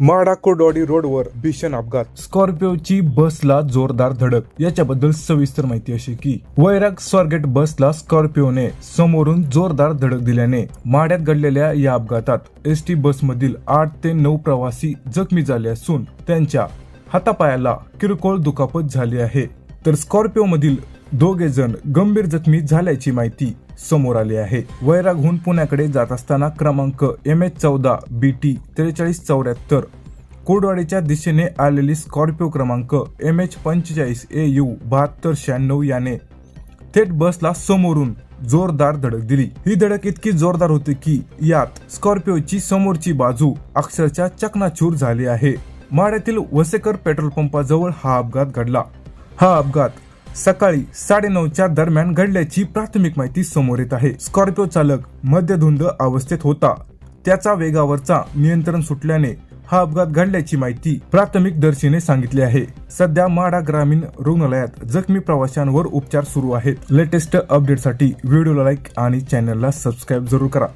माडा कोडवाडी रोडवर भीषण अपघात. स्कॉर्पिओची बसला जोरदार धडक. याच्याबद्दल सविस्तर माहिती अशी की वैराग स्वारगेट बसला स्कॉर्पिओने समोरून जोरदार धडक दिल्याने माड्यात घडलेल्या या अपघातात एस टी बसमधील आठ ते नऊ प्रवासी जखमी झाले असून त्यांच्या हातापायाला किरकोळ दुखापत झाली आहे. तर स्कॉर्पिओ मधील दोघे जण गंभीर जखमी झाल्याची माहिती समोर आली आहे. वैरागहून पुण्याकडे जात असताना क्रमांक एम एच चौदा बी टी त्रेचाळीस चौऱ्याहत्तर. कोडवाडीच्या दिशेने आलेली स्कॉर्पिओ क्रमांक एम एच पंचेचाळीस ए यू बहात्तर शहाण्णव याने थेट बसला समोरून जोरदार धडक दिली. ही धडक इतकी जोरदार होती की यात स्कॉर्पिओची समोरची बाजू अक्षरशः चकनाचूर झाली आहे. माड्यातील वसेकर पेट्रोल पंपाजवळ हा अपघात घडला. हा अपघात सकाळी साडेनऊच्या दरम्यान घडल्याची प्राथमिक माहिती समोर येत आहे. स्कॉर्पिओ चालक मध्यधुंद अवस्थेत होता. त्याचा वेगावरचा नियंत्रण सुटल्याने हा अपघात घडल्याची माहिती प्राथमिक दर्शीने सांगितली आहे. सध्या माडा ग्रामीण रुग्णालयात जखमी प्रवाशांवर उपचार सुरू आहेत. लेटेस्ट अपडेटसाठी व्हिडिओला लाईक आणि चॅनलला सबस्क्राईब जरूर करा.